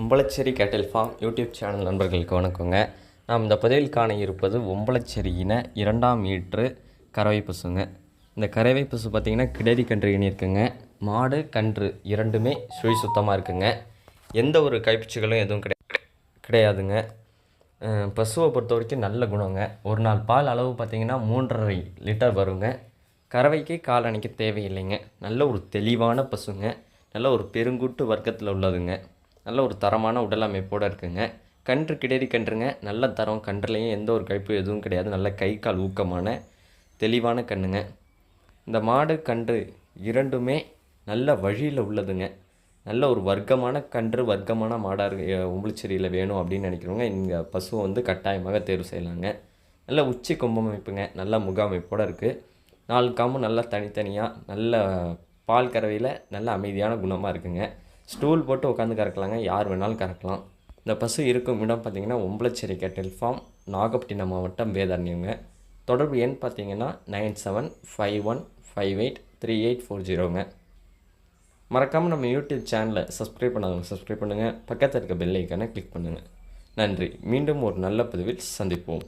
ஒம்பளச்சேரி கேட்டில் form YouTube channel நண்பர்களுக்கு வணக்கங்க. நாம் இந்த பதிவில் காண இருப்பது உம்பளச்சேரியின இரண்டாம் ஈற்று கறவை பசுங்க. இந்த கறவை பசு பார்த்திங்கன்னா கிடரி கன்று இணையிருக்குங்க மாடு கன்று இரண்டுமே சுழி சுத்தமாக இருக்குங்க. எந்த ஒரு கைப்பிச்சுகளும் எதுவும் கிடையாது கிடையாதுங்க. பசுவை பொறுத்த வரைக்கும் நல்ல குணங்க. ஒரு நாள் பால் அளவு பார்த்திங்கன்னா மூன்றரை லிட்டர் வருங்க. கறவைக்கு கால் அணைக்க தேவையில்லைங்க. நல்ல ஒரு தெளிவான பசுங்க. நல்ல ஒரு பெருங்கூட்டு வர்க்கத்தில் உள்ளதுங்க. நல்ல ஒரு தரமான உடல் அமைப்போடு இருக்குங்க. கன்று கிடேரி கன்றுங்க. நல்ல தரம். கன்றுலையும் எந்த ஒரு கழிப்பு எதுவும் கிடையாது. நல்ல கை கால் ஊக்கமான தெளிவான கண்ணுங்க இந்த மாடு கன்று இரண்டுமே நல்ல வழியில் உள்ளதுங்க. நல்ல ஒரு வர்க்கமான கன்று வர்க்கமான மாடாக உம்பளிச்சேரியில் வேணும் அப்படின்னு நினைக்கிறவங்க இங்கே பசுவை வந்து கட்டாயமாக தேர்வு செய்யலாங்க. நல்ல உச்சி கும்பமைப்புங்க நல்ல முக அமைப்போடு இருக்குது நாலு காம்பும் நல்லா தனித்தனியாக நல்ல பால் கறவையில் நல்ல அமைதியான குணமாக இருக்குங்க. ஸ்டூல் போட்டு உட்காந்து கறக்கலாங்க. யார் வேணாலும் கறக்கலாம். இந்த பசு இருக்கும் இடம் பார்த்தீங்கன்னா ஒம்பளச்சேரி டெல்ஃபார்ம் ஃபார்ம் நாகப்பட்டினம் மாவட்டம் வேதாரண்யங்க. தொடர்பு எண் பார்த்தீங்கன்னா nine seven five one five eight three eight four ஜீரோங்க. மறக்காமல் நம்ம யூடியூப் சேனலை சப்ஸ்கிரைப் பண்ணாதவங்க சப்ஸ்கிரைப் பண்ணுங்கள் பக்கத்தில் இருக்க பெல் ஐக்கானை கிளிக் பண்ணுங்கள் நன்றி. மீண்டும் ஒரு நல்ல பதிவில் சந்திப்போம்.